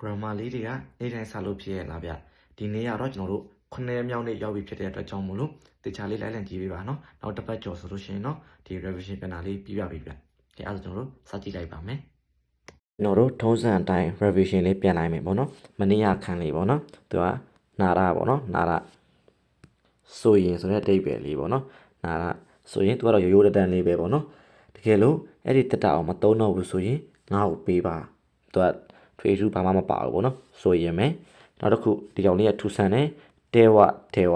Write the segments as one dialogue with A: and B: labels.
A: grammar လေးတွေကနေ့တိုင်းစာလို့ဖြစ်ရလားဗျဒီနေ့ကတော့ကျွန်တော်တို့ခုနှစ်ရက်မြောက်နေ့ရောက်ပြီဖြစ်တဲ့အတွက်ကြောင့်မို့လို့တေချာလေးလိုက်လံကြည့်ပေးပါနော်နောက်တစ်ပတ်ကျော်ဆိုလို့ရှိရင်တော့ဒီ revision ပြန်တာလေးပြီးပါပြီဗျဒီအဲ့ဒါဆိုကျွန်တော်တို့စကြည့်လိုက်ပါမယ်ကျွန်တော်တို့ထုံးစံအတိုင်း revision လေးပြန်လိုက်မယ်ပေါ့နော်မနေ့ကခန်းလေးပေါ့နော်သူကနာရပေါ့နော်နာရဆိုရင်ဆိုတဲ့အတိတ်ပဲလေးပေါ့နော်နာရဆိုရင်သူကတော့ရိုးရိုးတတန်လေးပဲပေါ့နော်တကယ်လို့အဲ့ဒီတက်တာအောင်မသုံးတော့ဘူးဆိုရင်ငါ့ကိုပေးပါသူက ထွေထူးဘာမှမပါဘူးပေါ့နော်ဆိုရင်မယ်နောက်တစ်ခုဒီကြောင်လေးကထူဆန်တယ်တဲဝတဲဝ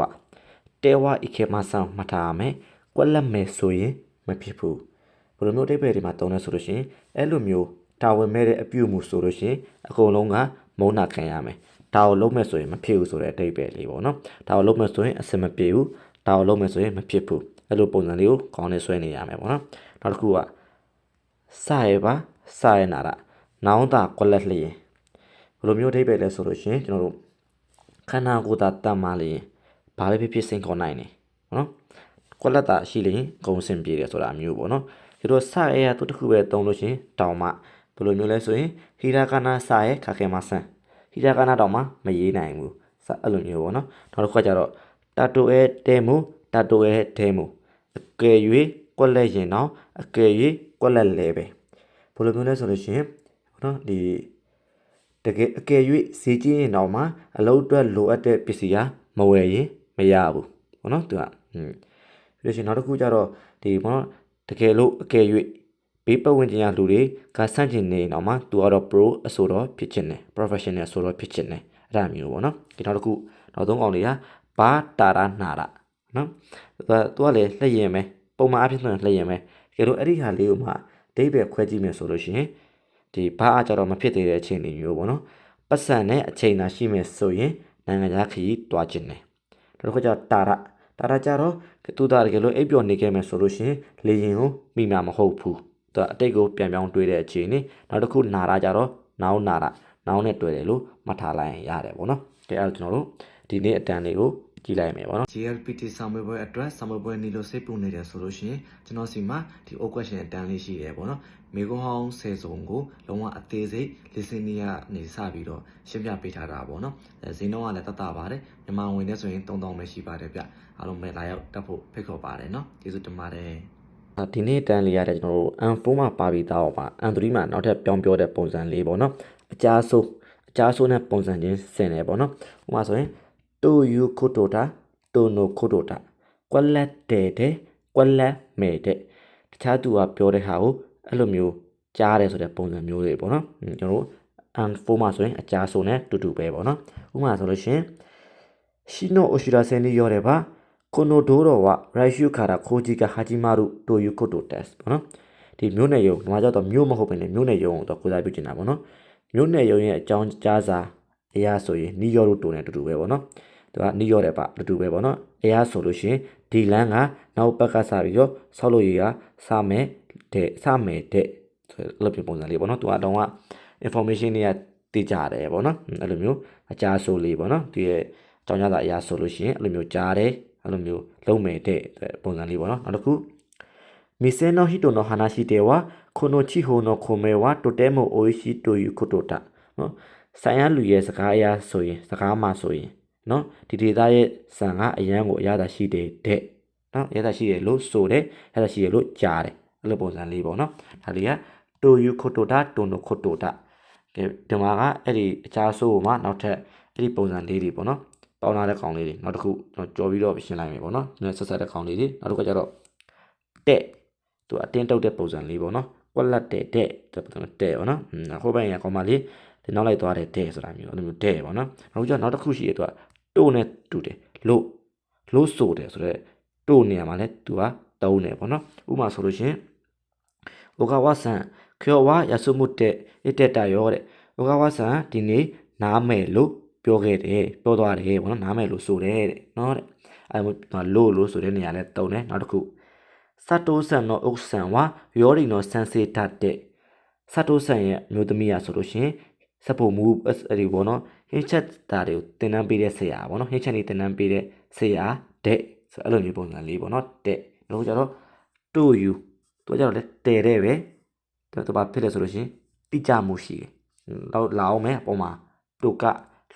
A: တဲဝအခေမဆန်မှတ်ထားရမယ်ကွက်လက်မယ်ဆိုရင်မဖြစ်ဘူးဘယ်လိုမျိုးအတိတ်ပဲဒီမှာသုံးလဲဆိုလို့ရှိရင်အဲ့လိုမျိုးတာဝန်မဲ့တဲ့အပြုမှုဆိုလို့ရှိရင်အကုန်လုံးကမုန်းနာခံရမယ်ဒါကိုလုံးမဲ့ဆိုရင်မဖြစ်ဘူးဆိုတဲ့အတိတ်ပဲလေးပေါ့နော်ဒါကိုလုံးမဲ့ဆိုရင်အစင်မပြေဘူးဒါကိုလုံးမဲ့ဆိုရင်မဖြစ်ဘူးအဲ့လိုပုံစံလေးကိုကောင်းနေဆွဲနေရမယ်ပေါ့နော်နောက်တစ်ခုကစရပါစရနာရနောင်တာကွက်လက်လျင် ဘယ်လိုမျိုးအတိတ်ပဲလဲဆိုလို့ရှိရင်ကျွန်တော်တို့ခန္ဓာကိုယ်သာတတ်မှလျင်ဘာပဲဖြစ်ဖြစ်စိန်ခေါ်နိုင်တယ်ပေါ့နော်ကွက်လက်တာရှိလျင်ဂုံစင်ပြေတယ်ဆိုတာမျိုးပေါ့နော်ဒီလိုစရရတူတစ်ခုပဲတုံးလို့ရှိရင်တောင်မှဘယ်လိုမျိုးလဲဆိုရင်ဟီရာကနာစရခါခဲမဆန်ဟီရာကနာတောင်မှမရေးနိုင်ဘူးစအဲ့လိုမျိုးပေါ့နော်နောက်တစ်ခါကျတော့တတိုအဲတဲမူတတိုအဲတဲမူအကယ်၍ကွက်လက်ရင်တော့အကယ်၍ကွက်လက်လဲပဲဘယ်လိုမျိုးလဲဆိုလို့ရှိရင်နော်ဒီ တကယ်အကယ်၍ဈေးကြီးရင်တော့မှအလုပ်အတွက်လိုအပ်တဲ့ပစ္စည်းကမဝယ်ရင်မရဘူးဘောနော်သူကอืมပြီးလို့ရှိရင်နောက်တစ်ခုကျတော့ဒီဘောနော်တကယ်လို့အကယ်၍ဘေးပတ်ဝန်းကျင်ကလူတွေကဆန့်ကျင်နေရင်တော့မှသူကတော့ pro အဆိုတော့ဖြစ်ချင်တယ် professional ဆိုတော့ဖြစ်ချင်တယ်အဲ့ဒါမျိုးပေါ့နော်ဒီနောက်တစ်ခုနောက်သုံးကောင်လေးကဘာတာရနာရနော်သူကသူကလည်းလက်ရင်ပဲပုံမှန်အဖြစ်ဆိုရင်လက်ရင်ပဲတကယ်လို့အဲ့ဒီဟာလေးကိုမှဒိဗယ်ခွဲကြည့်မယ်ဆိုလို့ရှိရင် ဒီဘာအကြတော့မဖြစ်သေးတဲ့အချိန်တွေမျိုးပေါ့နော်ပတ်စံနဲ့အချိန်သာရှိမယ်ဆိုရင်နိုင်ငံခြားခရီးတွားခြင်းတယ်နောက်တစ်ခုကျတာရတာရကြတော့သူသားတကယ်လို့အိပ်ပျော်နေခဲ့မယ်ဆိုလို့ရှိရင်လေရင်ကိုမိမှာမဟုတ်ဘူးသူအတိတ်ကိုပြန်ပြောင်းတွေးတဲ့အချိန်នេះနောက်တစ်ခုနာရကြတော့နောင်နာရနောင်နဲ့တွေ့တယ်လို့မှတ်ထားလိုက်ရင်ရတယ်ပေါ့နော်ကဲအဲ့တော့ကျွန်တော်တို့ဒီနေ့အတန်လေးကို ကြည့်လိုက်မယ်ပေါ့နော် GLPT စာမေးပွဲအတွက်စာမေးပွဲနေလို့စိတ်ပူနေတယ်ဆိုလို့ရှိရင်ကျွန်တော်စီမှာဒီ O question အတန်းလေးရှိတယ်ပေါ့နော်မိကုန်းဟောင်းဆယ်စုံကိုလုံးဝအသေးစိတ် listening ကနေစပြီးတော့ရှင်းပြပေးထားတာပေါ့နော်အဲဈေးနှုန်းကလည်းတတ်တာပါတယ်မြန်မာဝင်နဲ့ဆိုရင်3000ပဲရှိပါတယ်ဗျအားလုံးပဲလာရောက်တက်ဖို့ဖိတ်ခေါ်ပါတယ်နော်ကျေးဇူးတင်ပါတယ်ဒီနေ့တန်းလေးရတဲ့ကျွန်တော်တို့ M4 မှာပါပြီးသားပါ M3 မှာနောက်ထပ်ပြောင်းပြောတဲ့ပုံစံလေးပေါ့နော်အကြဆိုးအကြဆိုးနဲ့ပုံစံချင်းဆင်တယ်ပေါ့နော်ဥပမာဆိုရင် တူယူခုတိုတာတူနိုခုတိုတာကွက်လက်တဲ့တဲ့ကွက်လက်မဲတဲ့တခြားသူကပြောတဲ့ဟာကိုအဲ့လိုမျိုးကြားတယ်ဆိုတဲ့ပုံစံမျိုးတွေပေါ့နော်ကျွန်တော်တို့ M4 မှာဆိုရင်အကြဆိုးနဲ့တူတူပဲပေါ့နော်ဥပမာဆိုလို့ရှိရင်ရှီနိုအိုရှီရာဆန်နီရောတယ်ပါကိုနိုဒိုရောဝရိုက်ရှုခါရာခိုဂျီကဟာဂျီမာရုတိုယူကိုတိုတက်ပေါ့နော်ဒီမျိုးနယ်ယုံဒီမှာကျတော့မျိုးမဟုတ်ဘဲနဲ့မျိုးနယ်ယုံတော့ကိုစားပြုကျင်တာပေါ့နော်မျိုးနယ်ယုံရဲ့အကြောင်းကြားစာအရာဆိုရင်နီယောရုတိုနဲ့တူတူပဲပေါ့နော် သူကနှီးရော့တယ်ပါတူတူပဲပေါ့နော်အရာဆိုလို့ရှင်ဒီလမ်းကနောက်ဘက်ကစပြီးတော့ဆောက်လို့ရရစမယ်တဲ့စမယ်တဲ့ဆိုလို့ပြပုံစံလေးပေါ့နော်သူကတောင်းက information တွေကတည်ကြတယ်ပေါ့နော်အဲ့လိုမျိုးအကြာဆိုလေးပေါ့နော်သူရဲ့အကြောင်းရတာအရာဆိုလို့ရှင်အဲ့လိုမျိုးကြားတယ်အဲ့လိုမျိုးလုံးမယ်တဲ့ပုံစံလေးပေါ့နော်နောက်တစ်ခုမစ်ဆေနိုဟီတိုနိုဟာနာရှိတေဝါခိုနိုချီဟိုနိုခိုမေဝါတိုတဲမိုအိုရှိတိုယူခိုတိုတာနော်ဆိုင်ရလူရဲ့စကားအရာဆိုရင်စကားမှာဆိုရင် နော်ဒီဒေတာရဲ့ဆန်ကအရန်ကိုအရသာရှိတယ်တဲ့နော်အရသာရှိတယ်လို့ဆိုတယ်အရသာရှိတယ်လို့ကြားတယ်အဲ့လိုပုံစံလေးပေါ့နော်ဒါလေးကတိုယူခိုတိုတာတိုနိုခိုတိုတာဒီမှာကအဲ့ဒီအချားဆိုးမှာနောက်ထပ်အဲ့ဒီပုံစံလေးတွေပေါ့နော်ပေါင်းလာတဲ့ကောင်လေးတွေနောက်တစ်ခုကျွန်တော်ကြော်ပြီးတော့ရှင်းလိုက်မယ်ပေါ့နော်နည်းဆက်ဆက်တဲ့ကောင်လေးတွေနောက်တစ်ခုကျတော့တဲ့သူအတင်းတုတ်တဲ့ပုံစံလေးပေါ့နော်ကွက်လက်တဲ့တဲ့တဲ့ပုံစံတဲ့ပေါ့နော်ဟိုဘက်ရကောင်မလေးဒီနောက်လိုက်သွားတဲ့တဲ့ဆိုတာမျိုးအဲ့လိုမျိုးတဲ့ပေါ့နော်နောက်ကျနောက်တစ်ခုရှိရသူက တို့နဲ့တူတယ်လို့လို့ဆိုတယ်ဆိုတော့တို့နေရာမှာလည်းသူကတုံးတယ်ပေါ့နော်ဥပမာဆိုလို့ရှင်โอกาวะซันချော်ဝါရဆုမှုတဲ့အတက်တာရောတဲ့โอกาวะซันဒီနေ့နားမယ်လို့ပြောခဲ့တယ်ပြောသွားတယ်ပေါ့နော်နားမယ်လို့ဆိုတယ်တဲ့နော်တဲ့အဲလို့လို့ဆိုတဲ့နေရာလဲတုံးတယ်နောက်တစ်ခုစတိုဆန်တော့ဥဆန်ဝါရောရီနော်ဆန်စေတတ်တဲ့စတိုဆန်ရဲ့မျိုးသမီးရဆိုလို့ရှင် support moves တွေပေါ့နော် hip check တာတွေကိုသင်တန်းပေးတဲ့ဆရာပေါ့နော် hip check တွေသင်တန်းပေးတဲ့ဆရာတဲ့ဆိုအဲ့လိုမျိုးပုံစံလေးပေါ့နော်တဲ့တော့ကျတော့ to you သူကျတော့လဲတဲတဲ့ပဲသူဘာဖြစ်လဲဆိုလို့ရှိရင်တိကျမှုရှိတယ်တော့လာအောင်မယ်အပေါ်မှာတို့က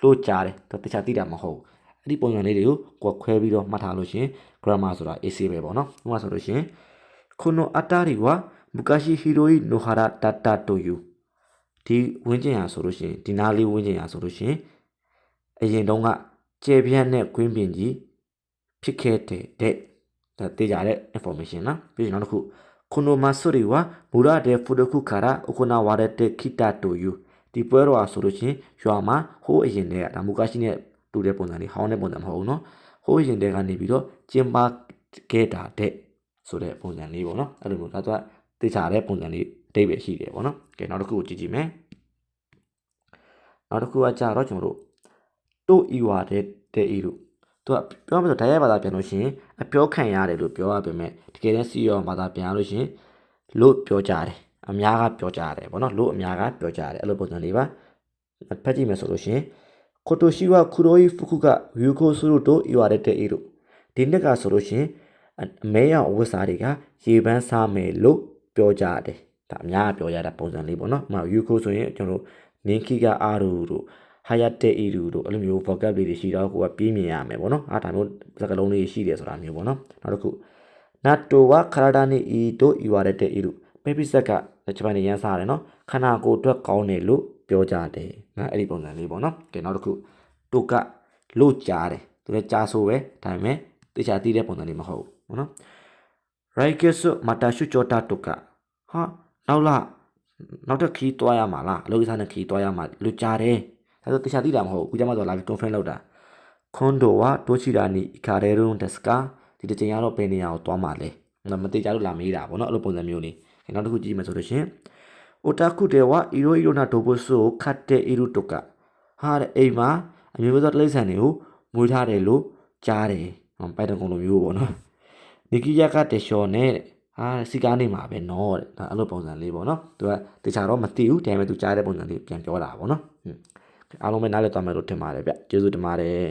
A: လှုပ်ကြတယ်သူတခြားတိတာမဟုတ်အဲ့ဒီပုံစံလေးတွေကိုကိုခွဲပြီးတော့မှတ်ထားလို့ရှိရင် grammar ဆိုတာ AC ပဲပေါ့နော်ဥပမာဆိုလို့ရှိရင်ခုနိုအတာတွေကမူကာရှိဟီရိုဟီနိုဟာရာတာတာတိုယူ ဒီဝင်းကျင်ဟာဆိုလို့ရှိရင်ဒီနားလေးဝင်းကျင်ဟာဆိုလို့ရှိရင်အရင်တုန်းကကျေပြန့်တဲ့ကွင်းပင်ကြီးဖြစ်ခဲ့တဲ့တဲ့ဒါသိကြတဲ့ information နော်ပြီးရင်နောက်တစ်ခုခုနိုမာဆိုရီဝါမူရတဲ့ဖူဒခုခါရာအခုနာဝါရတဲ့ခိတာတိုယူဒီပွဲတော်ဟာဆိုလို့ရှိရင်ရွာမှာဟိုးအရင်တည်းကဒါမူကရှိနဲ့တူတဲ့ပုံစံလေးဟောင်းတဲ့ပုံစံမဟုတ်ဘူးနော်ဟိုးအရင်တည်းကနေပြီးတော့ကျင်းပခဲ့တာတဲ့ဆိုတဲ့ပုံစံလေးပေါ့နော်အဲ့လိုမျိုးဒါတော့သိကြတဲ့ပုံစံလေး အတိတ်ပဲရှိတယ်ပေါ့နော်ကဲနောက်တစ်ခုကိုကြည့်ကြည့်မယ်နောက်တစ်ခုကကြာတော့ကျွန်တော်တို့တို့ဤဝါတဲ့တဲ့ဤတို့သူကပြောမှဆိုဓာတ်ရိုက်ဘာသာပြန်လို့ရှိရင်အပြောခံရတယ်လို့ပြောရပေမဲ့တကယ်တမ်းစီရောဘာသာပြန်ရလို့ရှိရင်လို့ပြောကြတယ်အများကပြောကြတယ်ပေါ့နော်လို့အများကပြောကြတယ်အဲ့လိုပုံစံလေးပါဖတ်ကြည့်မယ်ဆိုလို့ရှိရင်ကိုတိုရှိဝခူရိုဤဖုခုကဝီကိုဆူရုတို့ဤဝါတဲ့တဲ့ဤတို့ဒီနှစ်ကဆိုလို့ရှိရင်အမဲရောင်အဝတ်စားတွေကရေပန်းစားမယ်လို့ပြောကြတယ် ဒါအများကပြောကြတဲ့ပုံစံလေးပေါ့နော်ဥပမာယူကိုဆိုရင်ကျွန်တော်တို့နင်ခိကအာရူတို့ဟာယတ်တေအီရူတို့အဲ့လိုမျိုး vocab လေးတွေရှိတော့ကိုကပြေးမြင်ရမယ်ပေါ့နော်အားဒါမျိုးစကားလုံးလေးရှိတယ်ဆိုတာမျိုးပေါ့နော်နောက်တစ်ခုနတ်တိုဝခရဒါနီအီတို့ယူရတဲ့အီရူပေပိဆက်ကဂျပန်နေရန်စားတယ်နော်ခန္ဓာကိုယ်အတွက်ကောင်းတယ်လို့ပြောကြတယ်ငါအဲ့ဒီပုံစံလေးပေါ့နော်ကဲနောက်တစ်ခုတိုကလို့ကြားတယ်သူလည်းကြားဆိုပဲဒါပေမဲ့တခြားသိတဲ့ပုံစံလေးမဟုတ်ဘူးပေါ့နော်ရိုက်ကဆုမတာရှုချောတာတုကဟာ နောက်လာနောက်တစ်ခီးတွားရမှာလားအလုပ်ကိစ္စနဲ့ခီးတွားရမှာလူကြတယ်ဒါဆိုတခြားသိတာမဟုတ်ဘူးခုကျမှတော့လာပြီး confirm လုပ်တာခွန်ဒိုဝါဒိုချီရာနီခါရဲရုံဒက်စကာဒီတစ်ချိန်ကတော့ဘယ်နေရာကိုတွားမှာလဲမတိကြလို့လာမေးတာဗောနော်အဲ့လိုပုံစံမျိုးလေးနောက်တစ်ခုကြည့်မယ်ဆိုလို့ရှင်အိုတာကုတေဝါအီရိုအီရိုနာဒိုဘိုဆိုခတ်တဲ့အီရိုတုကဟာတဲ့အိမ်မှာအမျိုးမျိုးသောတိရစ္ဆာန်တွေကိုမွေးထားတယ်လို့ကြားတယ်ဟောပိုက်တကုံလိုမျိုးပေါ့နော်နီကီယာကတေရှော်နဲ့ ဟာစီကားနေမှာပဲနော်တဲ့ဒါအဲ့လိုပုံစံလေးပေါ့နော်သူကတခြားတော့မသိဘူးဒါပေမဲ့သူကြားတဲ့ပုံစံလေးပြန်ပြောတာပေါ့နော်ဟွန်းအားလုံးပဲနားလည်သွားမယ်လို့ထင်ပါတယ်ဗျကျေးဇူးတင်ပါတယ်